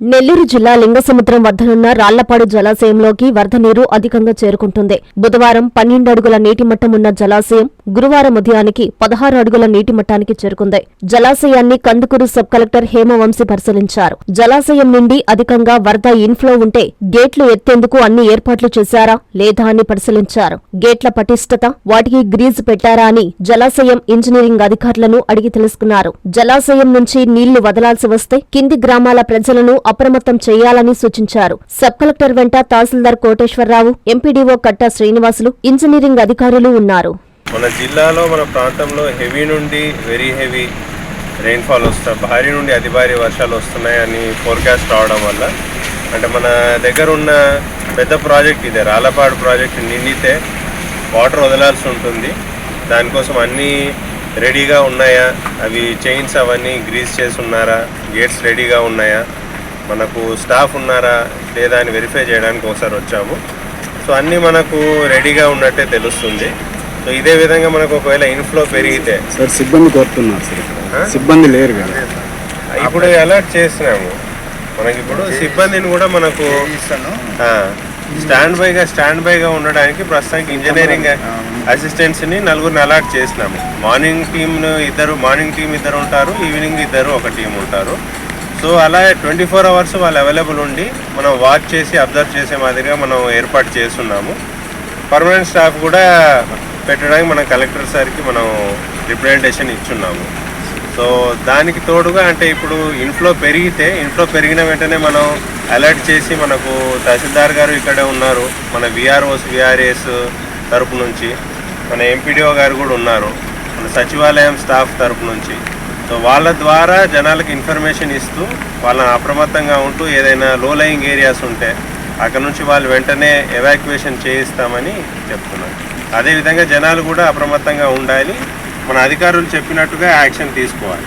నెల్లూరు జిల్లా లింగసముద్రం వద్దనున్న రాళ్ళపాడు జలాశయంలోకి వరద నీరు అధికంగా చేరుకుంటుంది. బుధవారం పన్నెండు అడుగుల నీటి మట్టం ఉన్న జలాశయం గురువారం ఉదయానికి పదహారు అడుగుల నీటి మట్టానికి చేరుకుంది. జలాశయాన్ని కందుకూరు సబ్ కలెక్టర్ హేమవంశీ పరిశీలించారు. జలాశయం నుండి అధికంగా వరద ఇన్ఫ్లో ఉంటే గేట్లు ఎత్తేందుకు అన్ని ఏర్పాట్లు చేశారా లేదా అని పరిశీలించారు. గేట్ల పటిష్టత వాటికి గ్రీజ్ పెట్టారా అని జలాశయం ఇంజనీరింగ్ అధికారులను అడిగి తెలుసుకున్నారు. జలాశయం నుంచి నీళ్ళు వదలాల్సి వస్తే కింది గ్రామాల ప్రజలను అప్రమత్తం చేయాలని సూచించారు. సబ్ కలెక్టర్ వెంట తహసీల్దార్ కోటేశ్వరరావు ఎంపీడీఓ కట్టా శ్రీనివాసులు ఇంజనీరింగ్ అధికారులు ఉన్నారు. మన జిల్లాలో మన ప్రాంతంలో హెవీ నుండి వెరీ హెవీ రెయిన్ఫాల్ వస్తా భారీ నుండి అతి భారీ వర్షాలు వస్తున్నాయని ఫోర్కాస్ట్ రావడం వల్ల అంటే మన దగ్గర ఉన్న పెద్ద ప్రాజెక్ట్ ఇదే రాలపాడు ప్రాజెక్ట్ నిండితే వాటర్ వదలాల్సి ఉంటుంది. దానికోసం అన్నీ రెడీగా ఉన్నాయా? అవి చైన్స్ అవన్నీ గ్రీస్ చేసి ఉన్నారా? గేట్స్ రెడీగా ఉన్నాయా? మనకు స్టాఫ్ ఉన్నారా లేదా అని వెరిఫై చేయడానికి ఒకసారి వచ్చాము. సో అన్నీ మనకు రెడీగా ఉన్నట్టే తెలుస్తుంది. సో ఇదే విధంగా మనకు ఒకవేళ ఇన్ఫ్లో పెరిగితే. సార్ సిబ్బంది కోరుతున్నారు సార్. సిబ్బంది లేరు కదా. ఇప్పుడు అలర్ట్ చేసినాము. మనకి ఇప్పుడు సిబ్బందిని కూడా మనకు స్టాండ్ బైగా స్టాండ్ బైగా ఉండడానికి ప్రస్తుతానికి ఇంజనీరింగ్ అసిస్టెంట్స్ని నలుగురిని అలర్ట్ చేసినాము. మార్నింగ్ టీమ్ ఇద్దరు మార్నింగ్ టీం ఇద్దరు ఉంటారు ఈవినింగ్ ఇద్దరు ఒక టీం ఉంటారు. సో అలా ట్వంటీ ఫోర్ అవర్స్ వాళ్ళు అవైలబుల్ ఉండి మనం వాచ్ చేసి అబ్జర్వ్ చేసే మాదిరిగా మనం ఏర్పాటు చేస్తున్నాము. పర్మనెంట్ స్టాఫ్ కూడా పెట్టడానికి మనం కలెక్టర్ సార్కి మనం రిప్రజెంటేషన్ ఇచ్చున్నాము. సో దానికి తోడుగా అంటే ఇప్పుడు ఇన్ఫ్లో పెరిగితే ఇన్ఫ్లో పెరిగిన వెంటనే మనం అలర్ట్ చేసి మనకు తహసీల్దార్ గారు ఇక్కడే ఉన్నారు. మన విఆర్ఓస్ విఆర్ఏస్ తరపు నుంచి మన ఎంపీడీఓ గారు కూడా ఉన్నారు. మన సచివాలయం స్టాఫ్ తరపు నుంచి. సో వాళ్ళ ద్వారా జనాలకు ఇన్ఫర్మేషన్ ఇస్తూ వాళ్ళని అప్రమత్తంగా ఉంటూ ఏదైనా లో లయింగ్ ఏరియాస్ ఉంటే అక్కడ నుంచి వాళ్ళు వెంటనే ఎవాక్యుయేషన్ చేయిస్తామని చెప్తున్నారు అదేవిధంగా జనాలు కూడా అప్రమత్తంగా ఉండాలి. మన అధికారులు చెప్పినట్టుగా యాక్షన్ తీసుకోవాలి.